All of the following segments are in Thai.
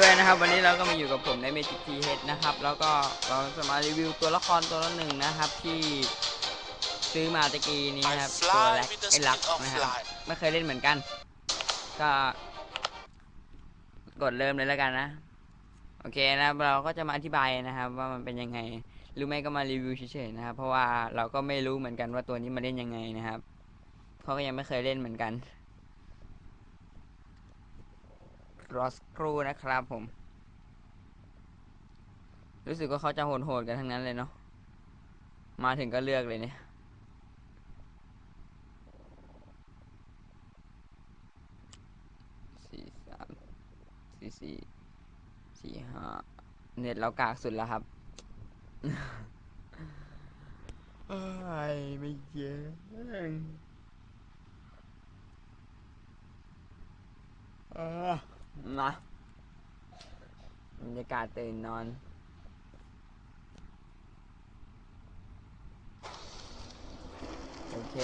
ด้วยนะครับ วันนี้เราก็มาอยู่กับผมในเมจิกทีเฮดนะครับ แล้วก็เราจะมารีวิวตัวละครตัวละหนึ่งนะครับที่ซื้อมาตะกี้นี้นะครับตัวแล็กไอ้ลักนะครับไม่เคยเล่นเหมือนกัน ก็กดเริ่มเลยแล้วกันนะ โอเคนะครับเราก็จะมาอธิบายนะครับ ว่ามันเป็นยังไง หรือไม่ก็มารีวิวเฉยๆนะครับ เพราะว่าเราก็ไม่รู้เหมือนกันว่าตัวนี้มาเล่นยังไงนะครับเพราะก็ยังไม่เคยเล่นเหมือนกัน รอสกครูนะครับผม รู้สึกว่าเขาจะโหดๆกันทั้งนั้นเลยเนาะมาถึงก็เลือกเลยเนี่ยสี่สามสี่สี่สี่ห้าเน็ตเรากากสุดแล้วครับเอ้ไม่เยอะเออ มาบรรยากาศตื่นนอนโอเค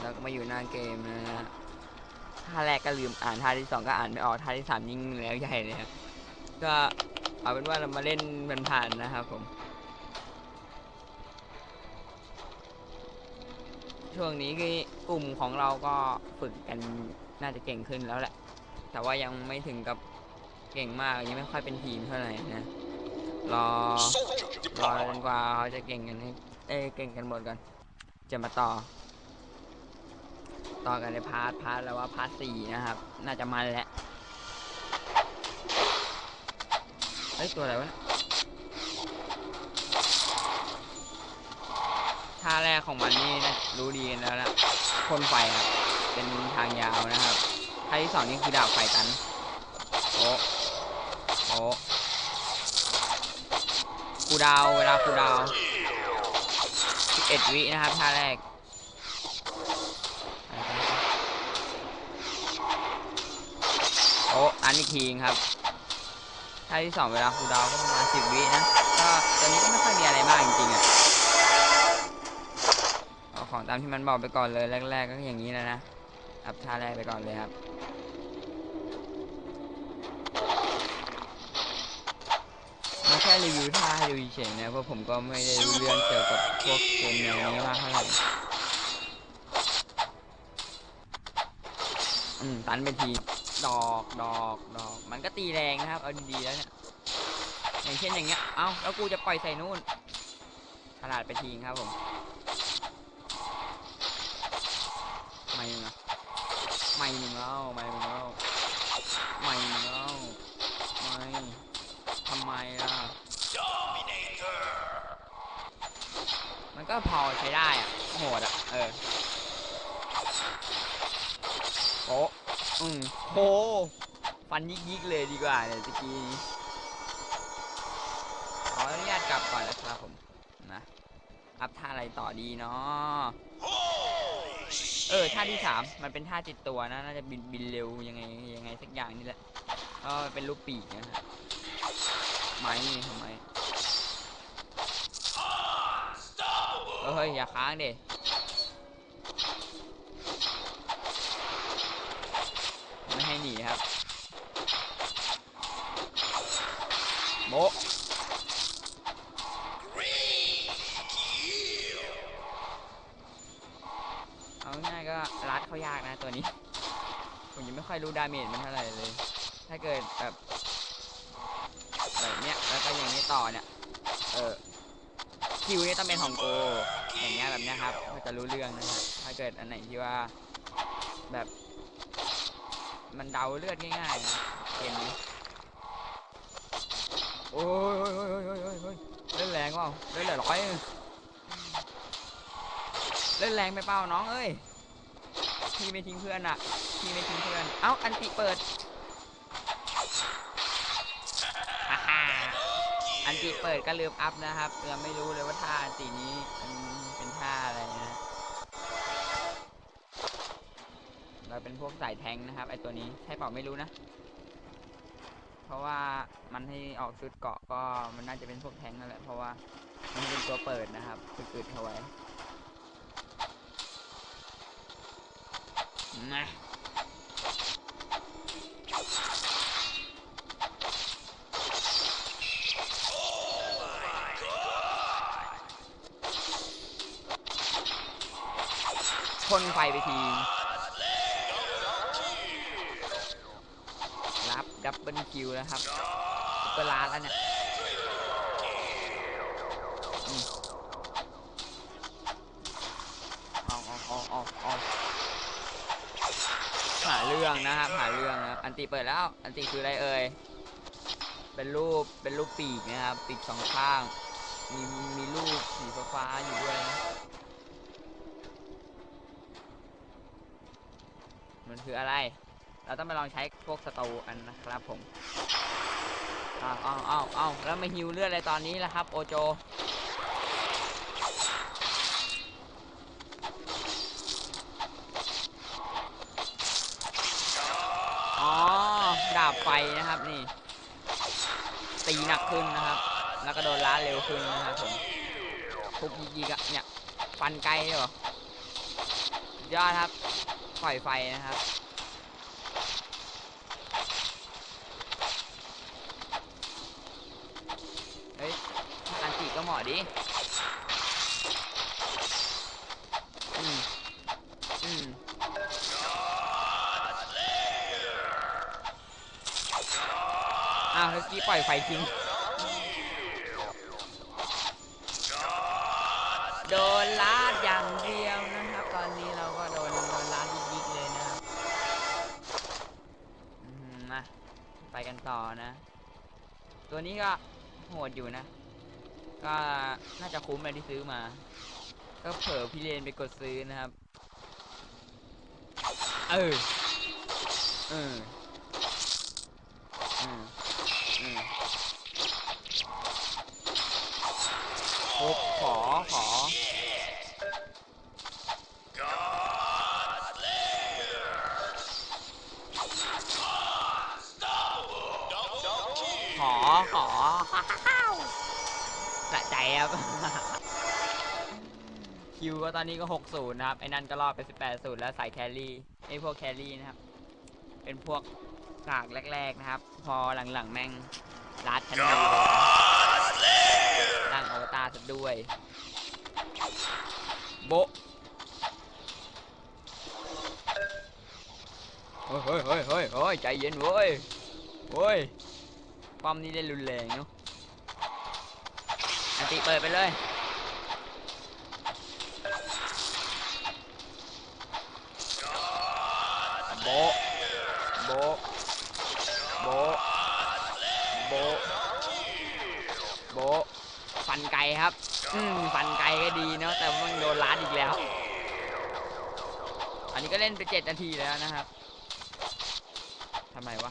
เราก็มาอยู่หน้าเกมนะฮะท่าแรกก็ลืมอ่านท่าที่สองก็อ่านไม่ออกท่าที่สามยิ่งแล้วใหญ่เลยครับก็เอาเป็นว่าเรามาเล่นมันผ่านนะครับผม ช่วงนี้กลุ่มของเราก็ฝึกกันน่าจะเก่งขึ้นแล้วแหละ แต่ว่ายังไม่ถึงกับเก่งมากยังไม่ค่อยเป็นทีมเท่าไหร่นะรอรอจนกว่าเขาจะเก่งกันให้เอ้เก่งกันหมดก่อนจะมาต่อ ต่อกันในพาร์ทพาร์ทแล้วว่าพาร์ทสี่นะครับ น่าจะมันแหละเฮ้ยตัวอะไรวะท่าแรกของมันนี่นะรู้ดีกันแล้วนะพ่นไฟครับเป็นทางยาวนะครับ ท่าที่สองนี่คือดาบไฟตัน โอ้โอ้คูดาวเวลาคูดาวน์11วินะครับท่าแรกโอ้อันอีกทีครับท่าที่สองเวลาคูดาวก็ประมาณสิบวินะก็ตอนนี้ก็ไม่ค่อยมีอะไรมากจริงๆอะเอาของตามที่มันบอกไปก่อนเลยแรก ๆ ก็อย่างนี้แล้วนะอัพท่าแรกไปก่อนเลยครับ มาแค่ รีวิวท่าดูเฉยนะเพราะผมก็ไม่ได้รู้เรื่องเกี่ยวกับพวกเกมแนวนี้มากเท่าไหร่อืมตันไปทีดอกดอกดอก มันก็ตีแรงนะครับ เอาดีๆแล้วเนี่ยอย่างเช่นอย่างเงี้ย เอ้าแล้วกูจะปล่อยใส่นู่นขนาดไปทีครับผมไม่หนึ่งอะไม่หนึ่งแล้วไม่หนึ่งแล้วไม่หนึ่งแล้วไม่ทำไมล่ะ มัน ก็พอใช้ได้อะโหดอะเออโอ้อืมโหฟันยิกยิกๆเลยดีกว่าเนี่ยตะกี้นี้ขออนุญาตกลับก่อนนะครับผมนะอัพท่าอะไรต่อดีเนาะเออท่าที่สามมันเป็นท่าติดตัวนะน่าจะบินบินเร็วยังไงยังไงสักอย่างนี่แหละก็เป็นลูกปีกนะฮะไม้นี่ทำไม เฮ้ยอย่าค้างเด็ไม่ให้หนีครับโบเอาง่ายก็รัดเขายากนะตัวนี้ ผมยังไม่ค่อยรู้ดาเมจมันเท่าไหร่เลย ถ้าเกิดแบบแบบเนี้ยแล้วก็อย่างนี้ต่อเนี่ย เออคิวนี่ต้องเป็นของโก อย่างเงี้ยแบบเนี้ยครับก็จะรู้เรื่องนะครับถ้าเกิดอันไหนที่ว่า แบบ มันเดาเลือดง่ายๆเกมนี้โอ้ยโอ้ยโอ้ยโอ้ยโอ้ยโอ้ยเล่นแรงเปล่าเล่นเหลือร้อยเองเล่นแรงไปเปล่าน้องเอ้ยพี่ไม่ทิ้งเพื่อนอะพี่ไม่ทิ้งเพื่อน เอ้าอันติเปิดอ่าฮ่า อันติเปิดก็ลืมอัพนะครับเราไม่รู้เลยว่าท่าอันตินี้เป็นท่าอะไรนะเราเป็นพวกสายแทงนะครับไอตัวนี้ใช่เปล่าไม่รู้นะ เพราะว่ามันให้ออกชุดเกาะก็มันน่าจะเป็นพวกแทงนั่นแหละเพราะว่ามันเป็นตัวเปิดนะครับคือๆเอาไว้นะ พ่นไฟไปที รับดับเบิลคิวนะครับซุปเปอร์ลาแล้วเนี่ยอืมเอาเอาเอาเออาหาเรื่องนะครับหาเรื่องนะครับอันติเปิดแล้ว อันติคืออะไรเอ่ย เป็นรูป เป็นรูปปีกนะครับ ปีกสองข้าง มีมีรูปสีฟ้าอยู่ด้วยนะ มันคืออะไร เราต้องไปลองใช้พวกสตูอันนะครับผมอ้าวอ้าวอ้าวอ้าวแล้วมาฮิวเลือดอะไรตอนนี้ล่ะครับ โอโจอ๋อดาบไฟนะครับนี่ ตีหนักขึ้นนะครับ แล้วก็โดนล้าเร็วขึ้นนะครับผมทุกยีกะเนี่ยฟันไกลเหรอยอดครับ ปล่อยไฟนะครับ เฮ้ยอันติก็เหมาะดิอืมอืมอ้าวเมื่อกี้ปล่อยไฟทิ้งโดนลาดอย่างเดียวนะ ต่อนะ ตัวนี้ก็โหดอยู่นะ ก็น่าจะคุ้มเลยที่ซื้อมา ก็เผลอพี่เลนไปกดซื้อนะครับ เออ เอออืมอืมโอ้ขอขอขอ ขอสะใจครับคิวก็ตอนนี้ก็ 60 นะครับ ไอ้นั่นก็รอดไป 18 0แล้วใส่แครี่ไอ้พวกแครี่นะครับ เป็นพวกกากแรก ๆ นะครับ พอหลังๆ แม่งลัดทันทีเลยตั้งอวตารซะด้วย โบเฮ้ยเฮ้ยเฮ้ยเฮ้ยเฮ้ยใจเย็นเว้ยเว้ย ป้อมนี่เล่นรุนแรงเนาะอันติเปิดไปเลย โบ โบ โบ โบ โบ ฟันไก่ครับ อืมฟันไก่ก็ดีเนาะ แต่ว่ามันโดนล้านอีกแล้ว อันนี้ก็เล่นไปเจ็ดนาทีแล้วนะครับทำไมวะ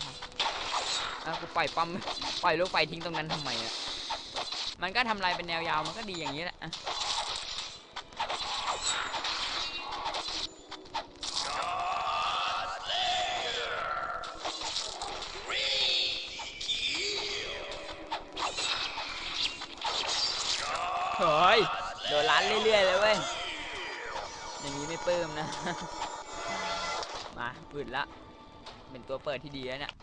อะกูปล่อยปั๊มปล่อยลูกไฟทิ้งตรงนั้นทำไมอะมันก็ทำลายเป็นแนวยาวมันก็ดีอย่างนี้แหละเฮ้ยโดนร้านเรื่อยๆเลยเว้ย อย่างนี้ไม่ปลื้มนะ มาปืดละ เป็นตัวเปิดที่ดีแล้วเนี่ย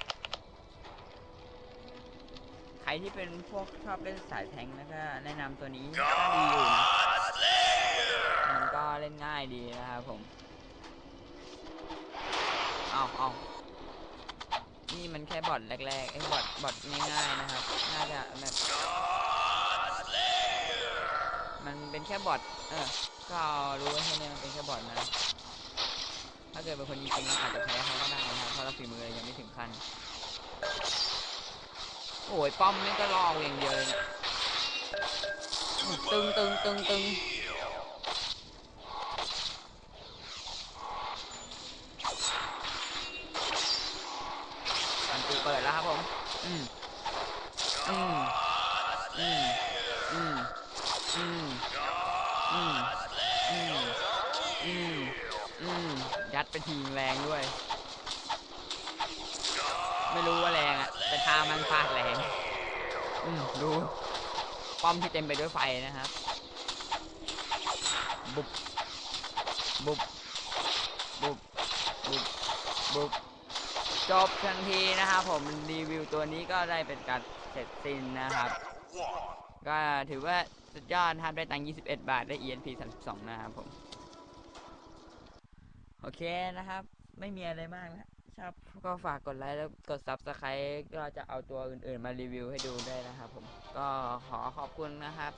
ใครที่เป็นพวกชอบเล่นสายแทงค์นะก็แนะนำตัวนี้ก็ดีอยู่นะมันก็เล่นง่ายดีนะครับผมเอาเอานี่มันแค่บอทแรกๆไอ้บอทบอทง่ายๆนะครับ น่าจะแบบมันเป็นแค่บอทเออก็รู้ไว้แค่นี้มันเป็นแค่บอทนะถ้าเกิดเป็นคนจริงๆเราอาจจะแพ้เขาก็ได้นะครับเพราะเราฝีมือยังไม่ถึงขั้น โอ้ยป้อมนี่ก็รอเอาอย่างเดียวเลยเนี่ยตึงตึงตึงตึงอันตีเปิดแล้วครับผม อืม อืม อืม อืม อืม อืม อืม อืม อืม ยัดไปทีแรงด้วย ไม่รู้ว่าแรงอะ แต่ท่ามันฟาดแรงอืมดู ป้อมที่เต็มไปด้วยไฟนะครับ บุบ บุบ บุบ บุบ บุบ จบทันทีนะครับผมรีวิวตัวนี้ก็ได้เป็นการเสร็จสิ้นนะครับ ก็ถือว่าสุดยอดนะครับได้ตังค์21 บาท ได้ ENP 32 นะครับผม โอเคนะครับ ไม่มีอะไรมากแล้ว ครับ ก็ฝากกดไลค์แล้วกด subscribe ก็จะเอาตัวอื่นๆมารีวิวให้ดูได้นะครับผม ก็ขอขอบคุณนะครับ